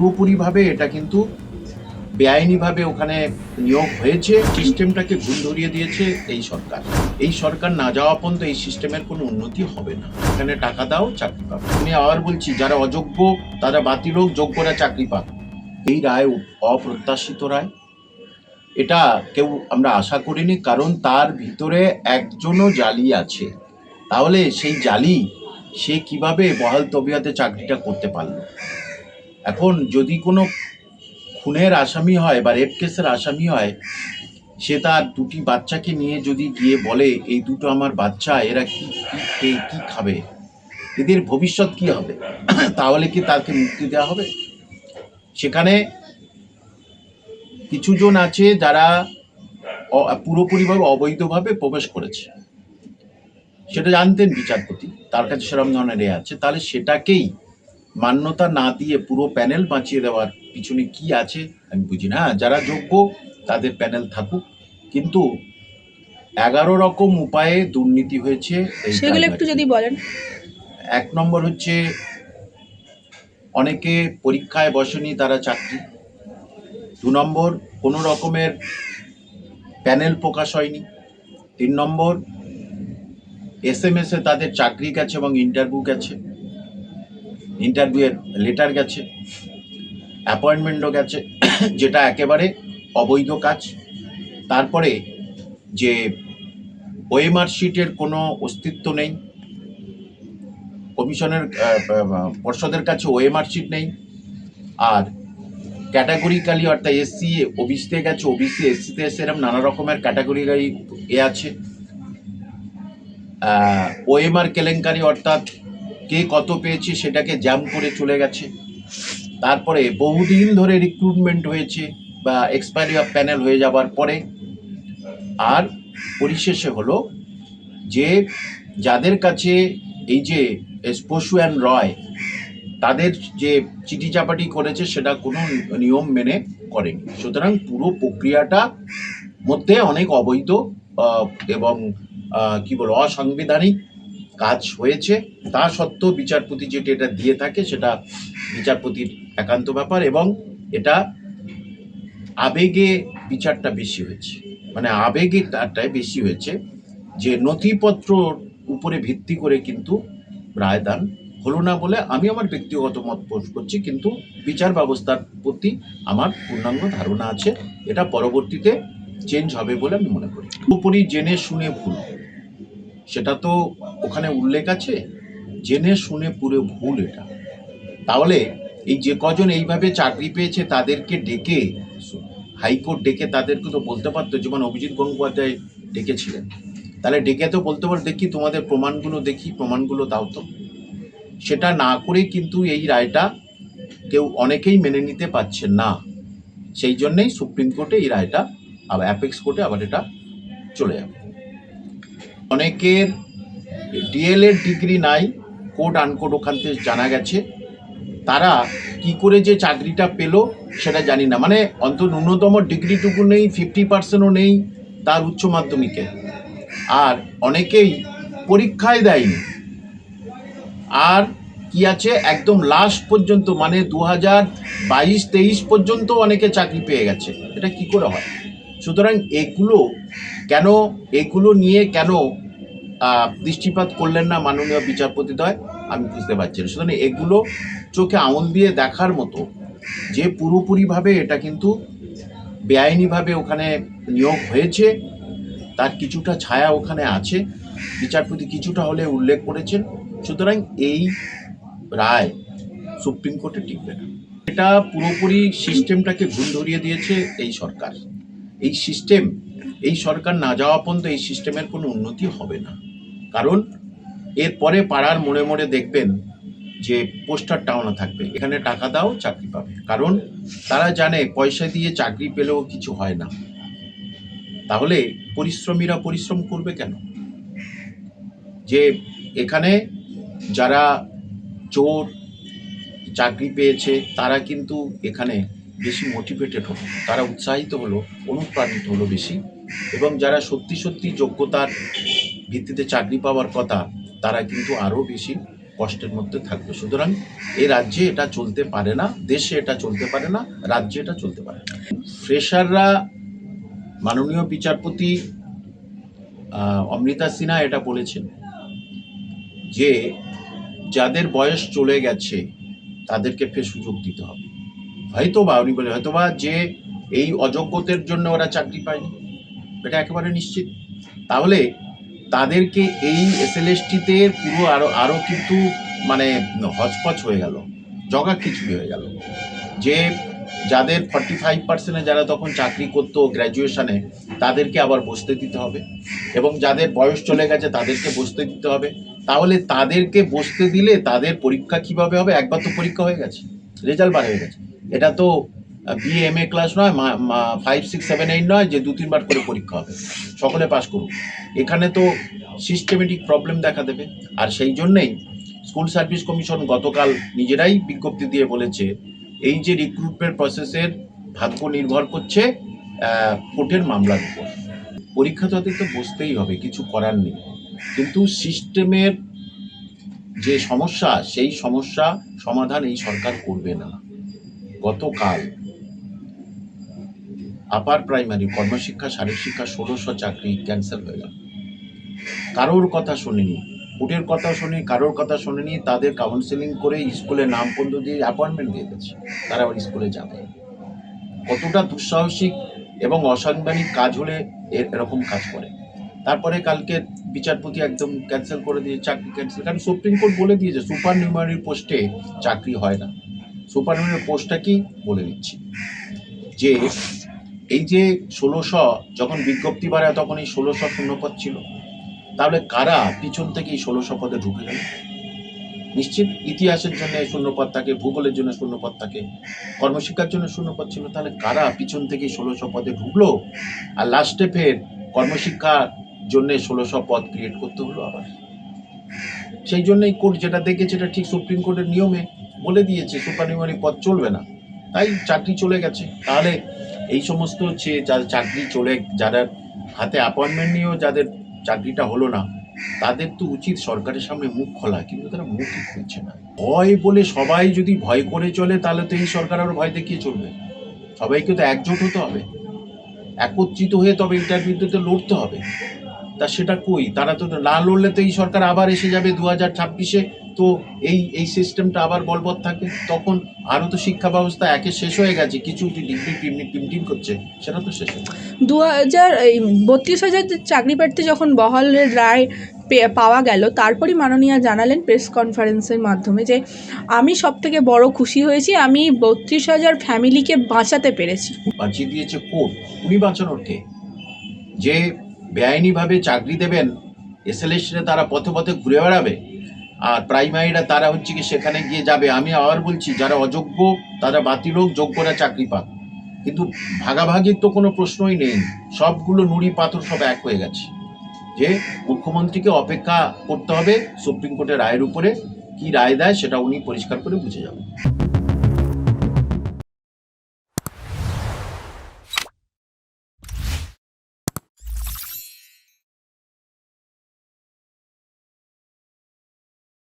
পুরোপুরিভাবে এটা কিন্তু বেআইনিভাবে ওখানে নিয়োগ হয়েছে, সিস্টেমটাকে ভুল ধরিয়ে দিয়েছে এই সরকার। এই সরকার না যাওয়া পর্যন্ত এই সিস্টেমের কোনো উন্নতি হবে না। এখানে টাকা দাও, চাকরি পাবে। আমি আবার বলছি, যারা অযোগ্য, তারা বাতিল হোক, যোগ্যরা চাকরি পাক। এই রায় অপ্রত্যাশিত রায়। এটা কেউ আমরা আশা করিনি, কারণ তার ভিতরে একজনও জালি আছে। তাহলে সেই জালি সে কীভাবে বহাল তবিয়াতে চাকরিটা করতে পারল? এখন যদি কোনো খুনের আসামি হয় বা রেপ কেসের আসামি হয়, সে তার দুটি বাচ্চাকে নিয়ে যদি গিয়ে বলে, এই দুটো আমার বাচ্চা, এরা কি খেয়ে কি খাবে? এদের ভবিষ্যৎ কি হবে? তাহলে কি তাকে মুক্তি দেওয়া হবে? সেখানে কিছুজন আছে যারা পুরোপুরিভাবে অবৈধভাবে প্রবেশ করেছে। সেটা জানতেন বিচারপতি, তার কাছে সেরকম ধরনের এ আছে। তাহলে সেটাকেই মান্যতা না দিয়ে পুরো প্যানেল বাঁচিয়ে দেওয়ার পিছনে কি আছে আমি বুঝি না। হ্যাঁ, যারা যোগ্য তাদের প্যানেল থাকুক। কিন্তু এগারো রকম উপায়ে দুর্নীতি হয়েছে সেগুলো একটু যদি বলেন। এক নম্বর হচ্ছে অনেকে পরীক্ষায় বসেনি তারা চাকরি। দু নম্বর কোনো রকমের প্যানেল প্রকাশ হয়নি। তিন নম্বর এস এম এসে তাদের চাকরি গেছে এবং ইন্টারভিউ গেছে। ইন্টারভিউয়ের লেটার গেছে অ্যাপয়েন্টমেন্টও গেছে, যেটা একেবারে অবৈধ কাজ। তারপরে যে ওএমআর শিটের কোনো অস্তিত্ব নেই, কমিশনের পর্ষদের কাছে ওএমআর শিট নেই, আর ক্যাটাগরিক্যালি অর্থাৎ এসসি ওবিসিতে গেছে ওবিসি এসসিতে এসে এরকম নানা রকমের ক্যাটাগরিক্যালি এ আছে। ওএমআর কেলেঙ্কারি অর্থাৎ কে কত পেয়েছে সেটাকে জ্যাম করে চলে গেছে। তারপরে বহুদিন ধরে রিক্রুটমেন্ট হয়েছে বা এক্সপায়ারি অফ প্যানেল হয়ে যাবার পরে। আর পরিশেষে হলো যে যাদের কাছে এই যে স্পশু অ্যান্ড রয়, তাদের যে চিঠি চাপাটি করেছে সেটা কোনো নিয়ম মেনে করেনি। সুতরাং পুরো প্রক্রিয়াটা মধ্যে অনেক অবৈধ এবং কি বলব, অসাংবিধানিক কাজ হয়েছে। তা সত্ত্বেও বিচারপতি যেটা এটা দিয়ে থাকে, সেটা বিচারপতির একান্ত ব্যাপার এবং এটা আবেগে বিচারটা বেশি হয়েছে। মানে আবেগে তারটায় বেশি হয়েছে যে নথিপত্র উপরে ভিত্তি করে কিন্তু রায়দান হলো না বলে আমি আমার ব্যক্তিগত মত পোষ করছি, কিন্তু বিচার ব্যবস্থার প্রতি আমার পূর্ণাঙ্গ ধারণা আছে। এটা পরবর্তীতে চেঞ্জ হবে বলে আমি মনে করি। পুরোপুরি জেনে শুনে ভুল। সেটা তো ওখানে উল্লেখ আছে। জেনে শুনে পুরো ভুল এটা। তাহলে এই যে কজন এইভাবে চাকরি পেয়েছে তাদেরকে ডেকে, হাইকোর্ট ডেকে তাদেরকে তো বলতে পারতো যেমন অভিজিৎ গঙ্গোপাধ্যায় ডেকেছিলেন। তাহলে ডেকে তো বলতে পারো, দেখি তোমাদের প্রমাণগুলো দেখি, প্রমাণগুলো দাও তো। সেটা না করে কিন্তু এই রায়টা কেউ অনেকেই মেনে নিতে পারছে না। সেই জন্যেই সুপ্রিম কোর্টে এই রায়টা, আবার অ্যাপেক্স কোর্টে আবার এটা চলে যাবে। অনেকের ডিএলএড ডিগ্রি নাই কোর্ট আনকোর্ট ওখান থেকে জানা গেছে। তারা কি করে যে চাকরিটা পেল সেটা জানি না। মানে অন্ত ন্যূনতম ডিগ্রিটুকু নেই ফিফটি পার্সেন্টও নেই তার উচ্চ মাধ্যমিকে। আর অনেকেই পরীক্ষায় দেয়নি। আর কি আছে? একদম লাস্ট পর্যন্ত মানে দু হাজার বাইশ, তেইশ পর্যন্ত অনেকে চাকরি পেয়ে গেছে। এটা কি করে হয়? সুতরাং এগুলো কেন, এগুলো নিয়ে কেন দৃষ্টিপাত করলেন না মাননীয় বিচারপতিদ্বয় আমি বুঝতে পারছি না। সুতরাং এগুলো চোখে আঙুল দিয়ে দেখার মতো যে পুরোপুরিভাবে এটা কিন্তু বেআইনিভাবে ওখানে নিয়োগ হয়েছে, তার কিছুটা ছায়া ওখানে আছে, বিচারপতি কিছুটা হলে উল্লেখ করেছেন। সুতরাং এই রায় সুপ্রিম কোর্টে টিকবে না। এটা পুরোপুরি সিস্টেমটাকে ভুল ধরিয়ে দিয়েছে এই সরকার। এই সিস্টেম এই সরকার না যাওয়া পর্যন্ত এই সিস্টেমের কোনো উন্নতি হবে না। কারণ, এরপরে পাড়ার মোড়ে মোড়ে দেখবেন যে পোস্টার টাউনা থাকবে, এখানে টাকা দাও, চাকরি পাবে। কারণ, তারা জানে পয়সা দিয়ে চাকরি পেলেও কিছু হয় না। তাহলে পরিশ্রমীরা পরিশ্রম করবে কেন? যে এখানে যারা চোর চাকরি পেয়েছে, তারা কিন্তু এখানে বেশি মোটিভেটেড হলো। তারা উৎসাহিত হলো, অনুপ্রাণিত হলো বেশি এবং যারা সত্যি সত্যি যোগ্যতার ভিত্তিতে চাকরি পাওয়ার কথা, তারা কিন্তু আরও বেশি কষ্টের মধ্যে থাকবে। সুতরাং এই রাজ্যে এটা চলতে পারে না, দেশে এটা চলতে পারে না, রাজ্যে এটা চলতে পারে না। ফ্রেশাররা, মাননীয় বিচারপতি অমৃতা সিনহা এটা বলেছেন যে, যাদের বয়স চলে গেছে, তাদেরকে ফের সুযোগ দিতে হবে। হয়তো বা উনি বলে হয়তো বা যে এই অযোগ্যতার জন্য ওরা চাকরি পায়নি। এটা একেবারে নিশ্চিত। তাহলে তাদেরকে এই এসএলএসটিতে পুরো আরও আরও কিন্তু মানে হচপচ হয়ে গেল জগা খিচুড়ি হয়ে গেল। যে যাদের ফর্টি ফাইভ পার্সেন্টে যারা তখন চাকরি করতো গ্র্যাজুয়েশনে তাদেরকে আবার বসতে দিতে হবে এবং যাদের বয়স চলে গেছে তাদেরকে বসতে দিতে হবে। তাহলে তাদেরকে বসতে দিলে তাদের পরীক্ষা কীভাবে হবে? একবার তো পরীক্ষা হয়ে গেছে, রেজাল্ট বার হয়ে গেছে। এটা তো বিএ এম এ ক্লাস নয় ফাইভ সিক্স সেভেন এইট নয় যে দু, তিনবার করে পরীক্ষা হবে। সকলে পাস করুক। এখানে তো সিস্টেমেটিক প্রবলেম দেখা দেবে। আর সেই জন্যেই স্কুল সার্ভিস কমিশন গতকাল নিজেরাই বিজ্ঞপ্তি দিয়ে বলেছে, এই যে রিক্রুটমেন্ট প্রসেসের ভাগ্য নির্ভর করছে কোর্টের মামলার উপর। পরীক্ষা তাদের তো বসতেই হবে, কিছু করার নেই। কিন্তু সিস্টেমের যে সমস্যা, সেই সমস্যা সমাধান এই সরকার করবে না। গতকাল আপার প্রাইমারি কর্মশিক্ষা, শারীরিক শিক্ষা ষোলোশো চাকরি ক্যান্সেল হয়ে গেল। কারোর কথা শুনিনি। কোর্টের কথা শুনি, কারোর কথা শুনিনি, তাদের কাউন্সেলিং করে স্কুলে নাম পর্যন্ত দিয়ে অ্যাপয়েন্টমেন্ট দিয়ে দিচ্ছে তারা আবার স্কুলে যাবে। কতটা দুঃসাহসিক এবং অসাংবিধানিক কাজ হলে এর এরকম কাজ করে। তারপরে কালকে বিচারপতি একদম ক্যান্সেল করে দিয়ে চাকরি ক্যান্সেল কারণ সুপ্রিম কোর্ট বলে দিয়েছে, সুপার নিউমারি পোস্টে চাকরি হয় না। সুপার নিউমারি পোস্টটা কি বলে দিচ্ছি। যে এই যে ষোলোশো যখন বিজ্ঞপ্তি বাড়ায় তখন এই ষোলোশো শূন্যপদ ছিল। তাহলে কারা পিছন থেকে এই ষোলোশো পদে ঢুকে গেল? নিশ্চিত ইতিহাসের জন্য শূন্যপদ থাকে, ভূগোলের জন্য শূন্যপদ থাকে, কর্মশিক্ষার জন্য শূন্যপদ ছিল। তাহলে কারা পিছন থেকে ষোলোশো পদে ঢুকলো? আর লাস্টে ফের কর্মশিক্ষার জন্য ষোলোশো পদ ক্রিয়েট করতে হলো আবার। সেই জন্যই কোর্ট যেটা দেখেছে, এটা ঠিক সুপ্রিম কোর্টের নিয়মে। বলে দিয়েছে সুপারনিউমারি পদ চলবে না। তাই চাকরি চলে গেছে। তাহলে এই সমস্ত হচ্ছে যাদের চাকরি চলে, যারা হাতে অ্যাপয়েন্টমেন্ট নিয়েও যাদের চাকরিটা হলো না, তাদের তো উচিত সরকারের সামনে মুখ খোলা, কিন্তু তারা মুখই খুলছে না। ভয় বলে সবাই যদি ভয় করে চলে, তাহলে তো এই সরকার আরও ভয় দেখিয়ে চলবে। সবাইকে তো একজোট হতে হবে। একত্রিত হয়ে তবে এটার বিরুদ্ধে লড়তে হবে। তা সেটা কই? তারা তো না লড়লে তো এই সরকার আবার এসে যাবে দু হাজার ছাব্বিশে। তো এই এই সিস্টেমটা আবার বলবৎ থাকে তখন আরও তো শিক্ষা ব্যবস্থা একে শেষ হয়ে গেছে কিছু ডিগ্রি টিমনি টিম করছে সেটা তো শেষ দু হাজার এই বত্রিশ হাজার চাকরি প্রার্থী যখন বহালের রায় পাওয়া গেল তারপরই মাননীয়া জানালেন প্রেস কনফারেন্সের মাধ্যমে যে আমি সব থেকে বড় খুশি হয়েছি আমি বত্রিশ হাজার ফ্যামিলিকে বাঁচাতে পেরেছি। বাঁচিয়ে দিয়েছে কোর্ট উনি বাঁচানোর কে যে বেআইনিভাবে চাকরি দেবেন এসএলএসরে তারা পথে পথে ঘুরে বেড়াবে আর প্রাইমারিরা তারা হচ্ছে কি সেখানে গিয়ে যাবে। আমি আবার বলছি, যারা অযোগ্য, তারা বাতিল হোক, যোগ্যরা চাকরি পাক। কিন্তু ভাগাভাগির তো কোনো প্রশ্নই নেই। সবগুলো নুড়ি পাথর সব এক হয়ে গেছে। যে মুখ্যমন্ত্রীকে অপেক্ষা করতে হবে সুপ্রিম কোর্টের রায়ের উপরে, কি রায় দেয় সেটা উনি পরিষ্কার করে বুঝে যাবেন।